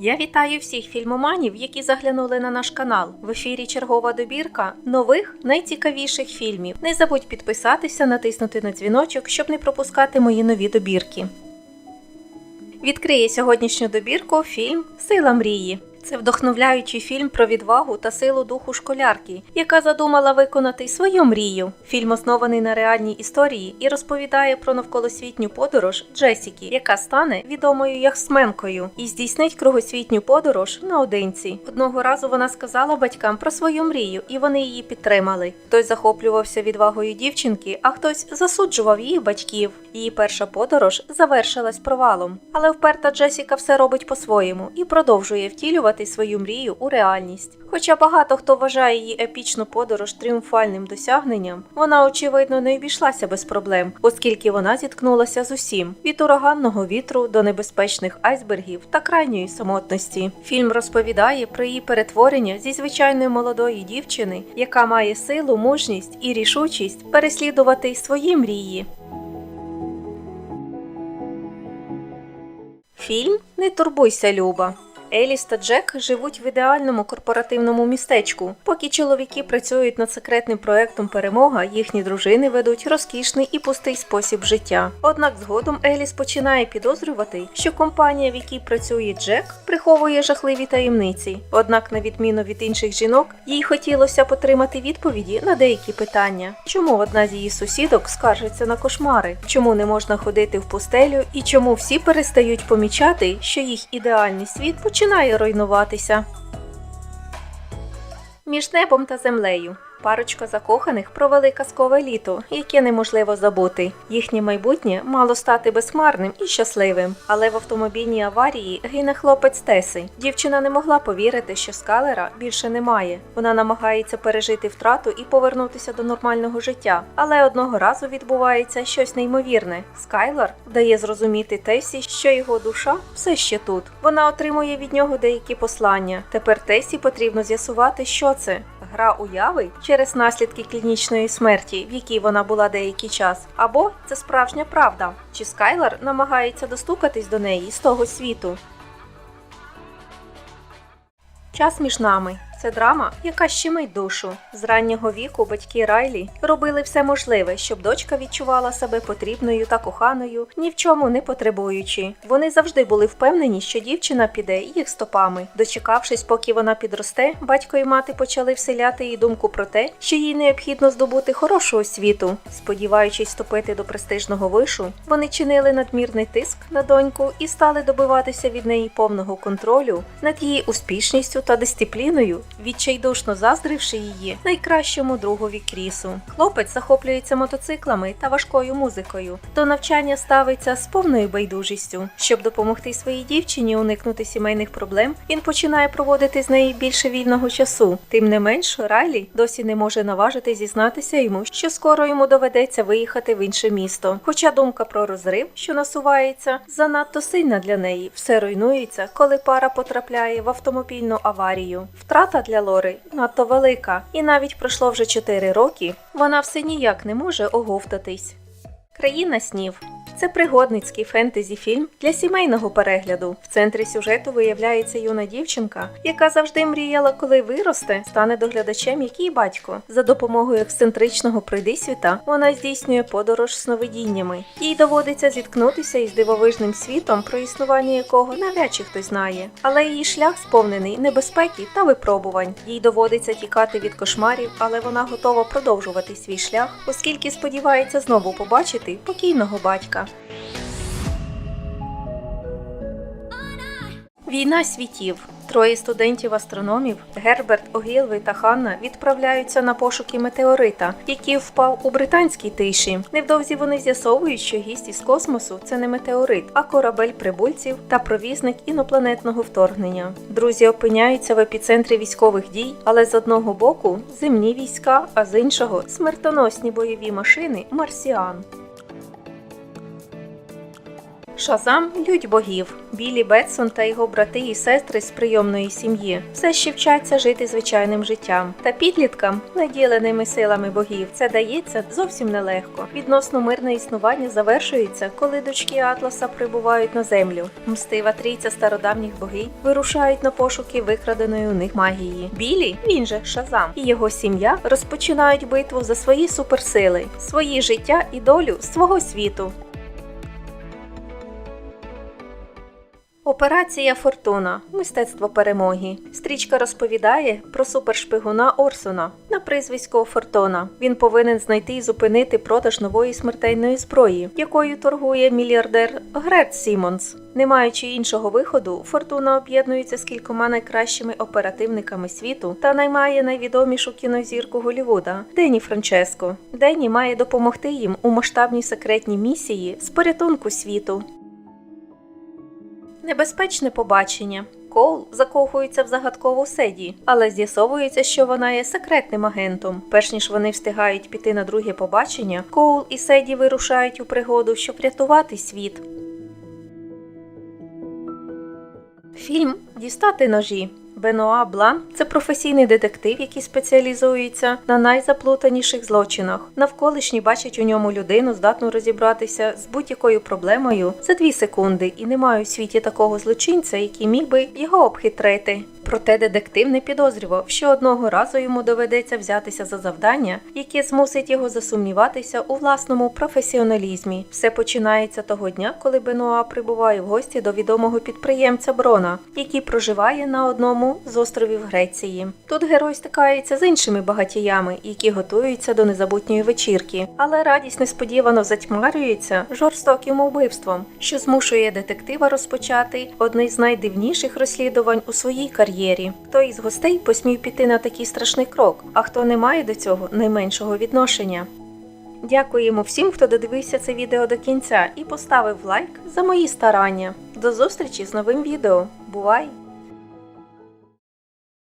Я вітаю всіх фільмоманів, які заглянули на наш канал. В ефірі чергова добірка нових найцікавіших фільмів. Не забудь підписатися, натиснути на дзвіночок, щоб не пропускати мої нові добірки. Відкриє сьогоднішню добірку фільм Сила мрії. Це вдохновляючий фільм про відвагу та силу духу школярки, яка задумала виконати свою мрію. Фільм оснований на реальній історії і розповідає про навколосвітню подорож Джесіки, яка стане відомою яхтсменкою і здійснить кругосвітню подорож наодинці. Одного разу вона сказала батькам про свою мрію, і вони її підтримали. Хтось захоплювався відвагою дівчинки, а хтось засуджував її батьків. Її перша подорож завершилась провалом. Але вперта Джесіка все робить по-своєму і продовжує втілювати свою мрію у реальність. Хоча багато хто вважає її епічну подорож тріумфальним досягненням, вона очевидно не обійшлася без проблем, оскільки вона зіткнулася з усім від ураганного вітру до небезпечних айсбергів та крайньої самотності. Фільм розповідає про її перетворення зі звичайної молодої дівчини, яка має силу, мужність і рішучість переслідувати свої мрії. Фільм Не турбуйся, Люба. Еліс та Джек живуть в ідеальному корпоративному містечку. Поки чоловіки працюють над секретним проектом Перемога, їхні дружини ведуть розкішний і пустий спосіб життя. Однак згодом Еліс починає підозрювати, що компанія, в якій працює Джек, приховує жахливі таємниці. Однак, на відміну від інших жінок, їй хотілося потримати відповіді на деякі питання. Чому одна з її сусідок скаржиться на кошмари? Чому не можна ходити в пустелю? І чому всі перестають помічати, що їх ідеальний світ починає руйнуватися? Між небом та землею. Парочка закоханих провели казкове літо, яке неможливо забути. Їхнє майбутнє мало стати безхмарним і щасливим. Але в автомобільній аварії гине хлопець Теси. Дівчина не могла повірити, що скалера більше немає. Вона намагається пережити втрату і повернутися до нормального життя. Але одного разу відбувається щось неймовірне. Скайлар дає зрозуміти Тесі, що його душа все ще тут. Вона отримує від нього деякі послання. Тепер Тесі потрібно з'ясувати, що це. Гра уяви через наслідки клінічної смерті, в якій вона була деякий час, або це справжня правда, чи Скайлер намагається достукатись до неї з того світу. Час між нами. Це драма, яка щемить душу. З раннього віку батьки Райлі робили все можливе, щоб дочка відчувала себе потрібною та коханою, ні в чому не потребуючи. Вони завжди були впевнені, що дівчина піде їх стопами. Дочекавшись, поки вона підросте, батько і мати почали вселяти їй думку про те, що їй необхідно здобути хорошу освіту. Сподіваючись вступити до престижного вишу, вони чинили надмірний тиск на доньку і стали добиватися від неї повного контролю над її успішністю та дисципліною відчайдушно заздривши її найкращому другові Крісу. Хлопець захоплюється мотоциклами та важкою музикою. До навчання ставиться з повною байдужістю. Щоб допомогти своїй дівчині уникнути сімейних проблем, він починає проводити з нею більше вільного часу. Тим не менш, Райлі досі не може наважити зізнатися йому, що скоро йому доведеться виїхати в інше місто. Хоча думка про розрив, що насувається, занадто сильна для неї. Все руйнується, коли пара потрапляє в автомобільну аварію. Втрата для Лори. Надто велика, і навіть пройшло вже 4 роки, вона все ніяк не може оговтатись. Країна снів це пригодницький фентезі фільм для сімейного перегляду. В центрі сюжету виявляється юна дівчинка, яка завжди мріяла, коли виросте, стане доглядачем, як її батько. За допомогою ексцентричного прийдисвіта вона здійснює подорож сновидіннями. Їй доводиться зіткнутися із дивовижним світом, про існування якого навряд чи хтось знає. Але її шлях сповнений небезпеки та випробувань. Їй доводиться тікати від кошмарів, але вона готова продовжувати свій шлях, оскільки сподівається знову побачити покійного батька. Війна світів. Троє студентів-астрономів Герберт, Огілви та Ханна відправляються на пошуки метеорита, який впав у британській тиші. Невдовзі вони з'ясовують, що гість із космосу це не метеорит, а корабель прибульців та провізник інопланетного вторгнення. Друзі опиняються в епіцентрі військових дій, але з одного боку земні війська, а з іншого смертоносні бойові машини марсіан. Шазам лють богів. Білі Бетсон та його брати і сестри з прийомної сім'ї все ще вчаться жити звичайним життям. Та підліткам, наділеними силами богів, це дається зовсім нелегко. Відносно мирне існування завершується, коли дочки Атласа прибувають на землю. Мстива трійця стародавніх богів вирушають на пошуки викраденої у них магії. Білі, він же Шазам, і його сім'я розпочинають битву за свої суперсили, свої життя і долю свого світу. Операція Фортуна мистецтво перемоги. Стрічка розповідає про супершпигуна Орсона на прізвисько Фортуна. Він повинен знайти і зупинити продаж нової смертельної зброї, якою торгує мільярдер Грет Сімонс. Не маючи іншого виходу, Фортуна об'єднується з кількома найкращими оперативниками світу та наймає найвідомішу кінозірку Голлівуда Дені Франческо. Дені має допомогти їм у масштабній секретній місії з порятунку світу. Небезпечне побачення. Коул закохується в загадкову седі, але з'ясовується, що вона є секретним агентом. Перш ніж вони встигають піти на друге побачення, Коул і Седі вирушають у пригоду, щоб рятувати світ. Фільм Дістати ножі. Бенуа Блан це професійний детектив, який спеціалізується на найзаплутаніших злочинах. Навколишні бачать у ньому людину, здатну розібратися з будь-якою проблемою за дві секунди, і немає у світі такого злочинця, який міг би його обхитрити. Проте детектив не підозрював, що одного разу йому доведеться взятися за завдання, яке змусить його засумніватися у власному професіоналізмі. Все починається того дня, коли Бенуа прибуває в гості до відомого підприємця Брона, який проживає на одному з островів Греції. Тут герой стикається з іншими багатіями, які готуються до незабутньої вечірки, але радість несподівано затьмарюється жорстоким убивством, що змушує детектива розпочати одне з найдивніших розслідувань у своїй кар'єрі. Хто із гостей посмів піти на такий страшний крок, а хто не має до цього найменшого відношення. Дякуємо всім, хто додивився це відео до кінця і поставив лайк за мої старання. До зустрічі з новим відео. Бувай!